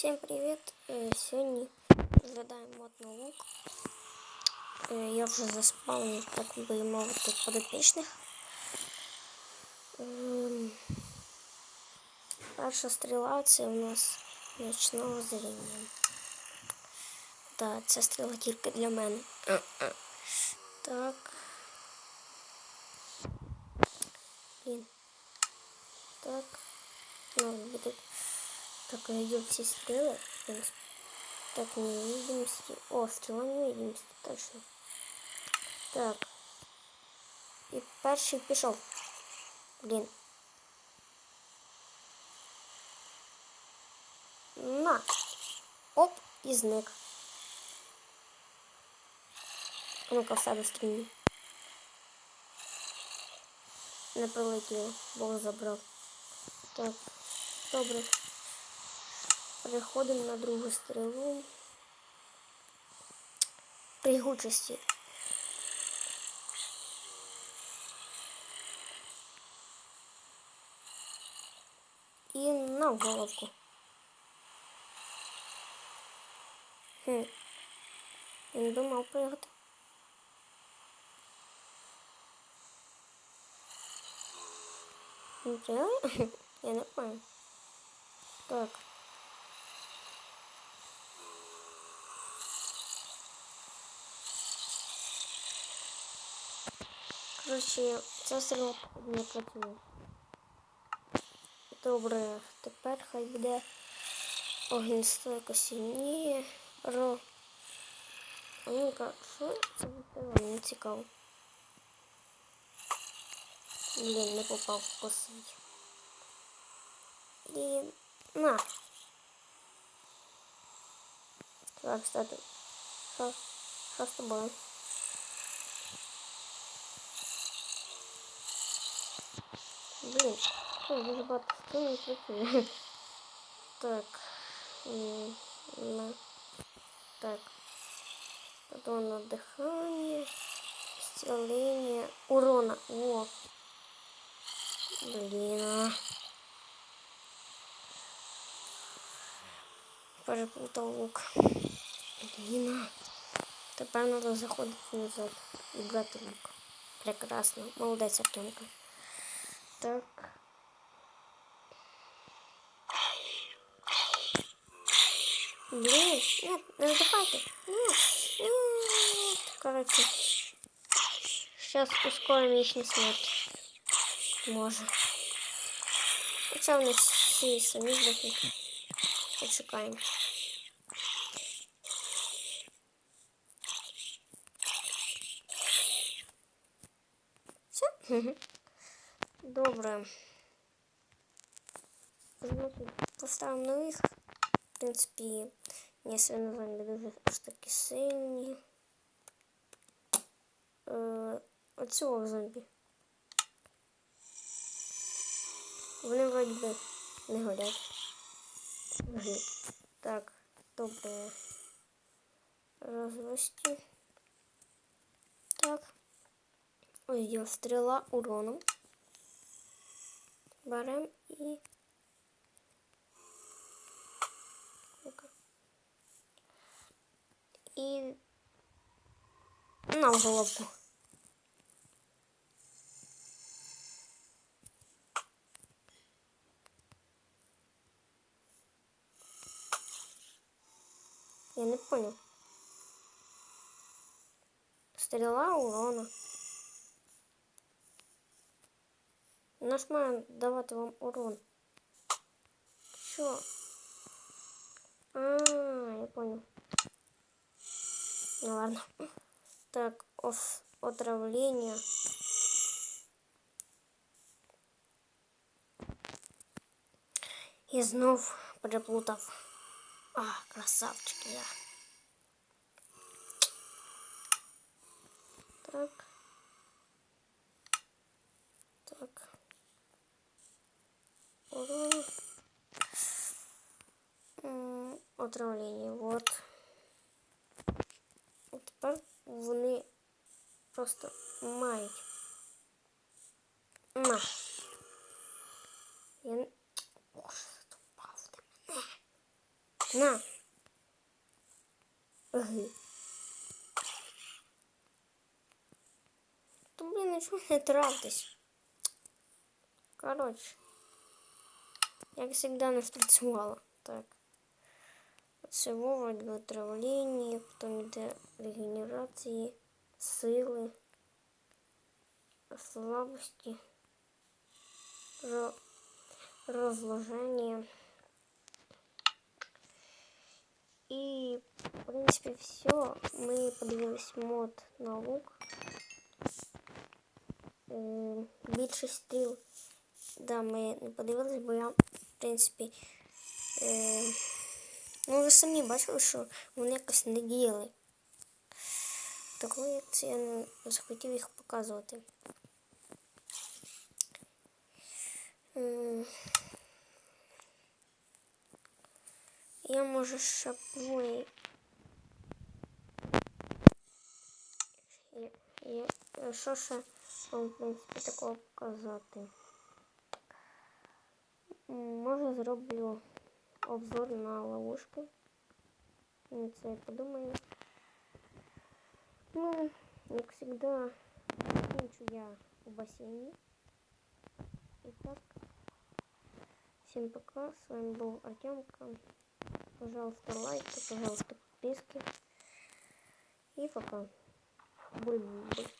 Всем привіт! Е, Сьогодні розглядаємо мод на лук. Е, Я вже заспавнив, так би мовити, подопічних. Ем, Перша стріла це у нас нічного зріння. Так, ця стріла тільки для мене. Так. Блін. Так. Ну, буде. Так, найдем все стрелы. в принципе. Так, невидимости. О, стрела невидимости, точно. Так. І перший пішов. Блін. На. Оп, і зник. А Ну-ка в себе стрільні. Не прилетіло, Бог забрав. Так, добре. Переходимо на другу стрілу. Пригучості. І на головку. Хм. Я не думав пригати. Не пригали? Я не понял. Так. Коротше, ця стріла не працює. Добре, тепер хай буде огнестойко сильніє. Ро. Ну-ка, що це буде? Мені цікаво. Блін, не попав в косить. І на. Так, кстати. Що? Що з тобою? Блин, что, дуже багато що не працює. Так. Так. Потом на дыхание. Исцеление. Урона. О. Блин. а. Перепутал лук. Блин. а. Тепер треба заходити назад і брати лук. Прекрасно. Молодець, Артемка. Так. Блин, нет, не задавайте. Нет, нет. Короче, сейчас ускорим їхню смерть. Може. Хоча вони всі самі здохнуть. Почекаємо. Все? Добре. Поставимо нових. В принципі, не свинозомбі дуже аж такі сильні. Е, оцього зомбі. Вони вроді би не горять. Так, добре. Розвести. Так. Ось є стріла уроном. Берем і. Ну-ка. І на головку. Я не понял. Стріла урона. Наш має давати вам урон. Що? А, я понял. Ну ладно. Так, оф, отравление. І знов переплутав. А, красавчик я. Так. Так. Урон. М, Отравлення. Вот. От тепер вони просто мають. На. Я. Боже, задовбав ти мене. На. Ги. То, блін, нічого не травтесь. Коротше. Як завжди не. Так. Це Вова для травління, потім йде регенерації, сили, слабості, ро- розложення. І, в принципі, все. Ми подивились мод на лук. Е, Більше стріл. Да, ми не подивились, бо я, в принципі, е, ну ви самі бачили, що вони якось не діяли. Тому як це я не захотів їх показувати. Я можу я, що ще вам, в принципі, такого показати? Може зроблю обзор на ловушки. Ну, Це я подумаю. Ну, як завжди, закінчу я у басейні. І так. Всем пока. С вами был Артемка. Пожалуйста, лайки, пожалуйста, подписки. И пока. Буль-буль.